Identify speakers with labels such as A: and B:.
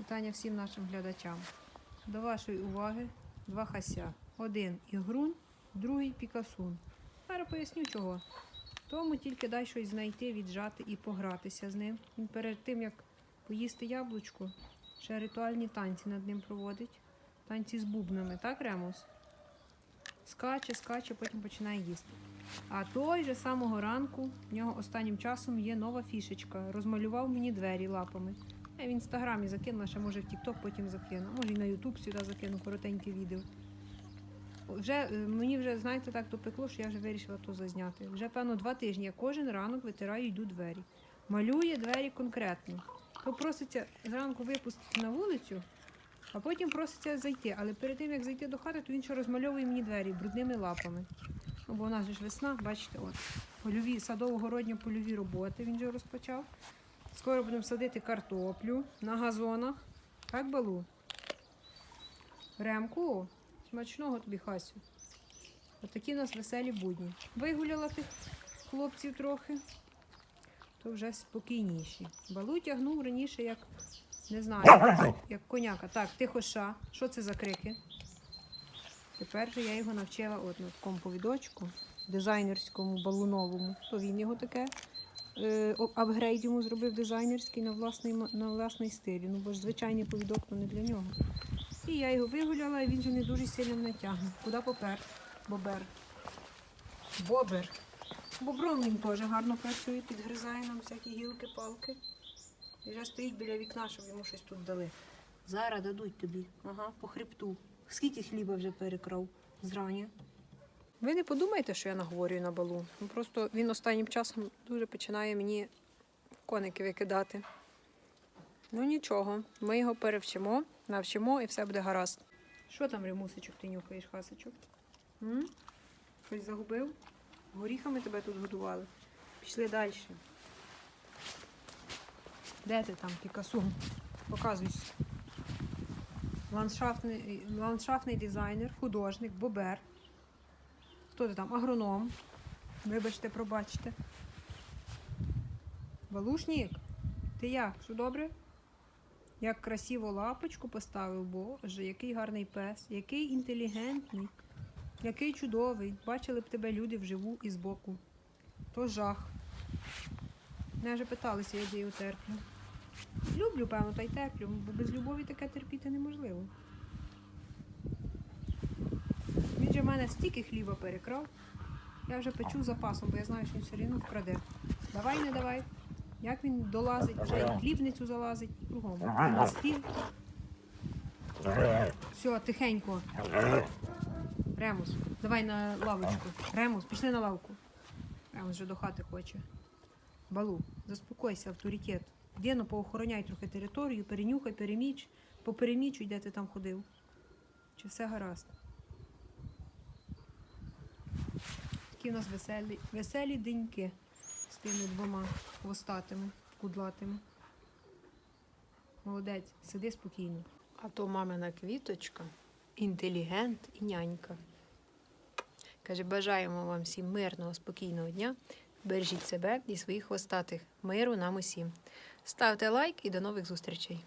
A: Вітання всім нашим глядачам. До вашої уваги два хася. Один ігрун, другий пікасун. Зараз поясню чого. Тому тільки дай щось знайти, віджати і погратися з ним. Він перед тим, як поїсти яблучко, ще ритуальні танці над ним проводить. Танці з бубнами, так, Ремус? Скаче, скаче, потім починає їсти. А той же самого ранку в нього останнім часом є нова фішечка. Розмалював мені двері лапами. Я в інстаграмі закинула, ще може в Тікток потім закину. Може і на Ютуб сюди закину коротеньке відео. Вже е, мені вже, знаєте, так допекло, що я вже вирішила то зазняти. Вже певно два тижні я кожен ранок витираю йду двері. Малює двері конкретно. То проситься зранку випустити на вулицю, а потім проситься зайти. Але перед тим як зайти до хати, то він ще розмальовує мені двері брудними лапами. Ну, бо у нас же ж весна, бачите, от польові садово-городні польові роботи він вже розпочав. Скоро будемо садити картоплю на газонах. Так, балу? Ремку, смачного тобі хасю. Отакі у нас веселі будні. Вигуляла тих хлопців трохи, то вже спокійніші. Балу тягнув раніше, як не знаю, як коняка. Так, тихо ша. Що це за крики? Тепер же я його навчила от на такому повідочку, дизайнерському, балуновому. То він його таке апгрейд йому зробив дизайнерський на власний, на власний стиль. Ну, бо ж звичайний повідок не для нього. І я його вигуляла, і він же не дуже сильно мене тягне. Куди попер? Бобер. Бобер. Бобром він теж гарно працює, підгризає нам всякі гілки, палки. І вже стоїть біля вікна, щоб йому щось тут дали. Зараз дадуть тобі. Ага, по хребту. Скільки хліба вже перекрав зрання. Ви не подумайте, що я наговорюю на балу. Ну, Просто він останнім часом дуже починає мені коники викидати. Ну нічого, ми його перевчимо, навчимо і все буде гаразд. Що там, ремусичок, ти нюхаєш, хасичок? М? Щось загубив? Горіхами тебе тут годували. Пішли далі. Де ти там, Пікасу? Показуйся. Ландшафтний, ландшафтний дизайнер, художник, бобер. Хто ти там? Агроном. Вибачте, пробачте. Балушнік, ти як? Що добре? Як красиво лапочку поставив, боже, який гарний пес, який інтелігентний, який чудовий. Бачили б тебе люди вживу і збоку. То жах. Мене вже питалися, я його терплю. Люблю, певно, та й терплю, бо без любові таке терпіти неможливо. Він же в мене стільки хліба перекрав. Я вже печу запасом, бо я знаю, що він все рівно вкраде. Давай, не давай. Як він долазить, вже і в хлібницю залазить, і кругом. На стіл. Все, тихенько. Ремус, давай на лавочку. Ремус, пішли на лавку. Ремус вже до хати хоче. Балу, заспокойся, авторитет. Дено поохороняй трохи територію, перенюхай, переміч, поперемічуй, де ти там ходив. Чи все гаразд? Такі у нас веселі, веселі деньки з тими двома хвостатими, кудлатими. Молодець, сиди спокійно. А то мамина квіточка, інтелігент і нянька. Каже, бажаємо вам всім мирного, спокійного дня. Бережіть себе і своїх хвостатих. Миру нам усім. Ставте лайк і до нових зустрічей.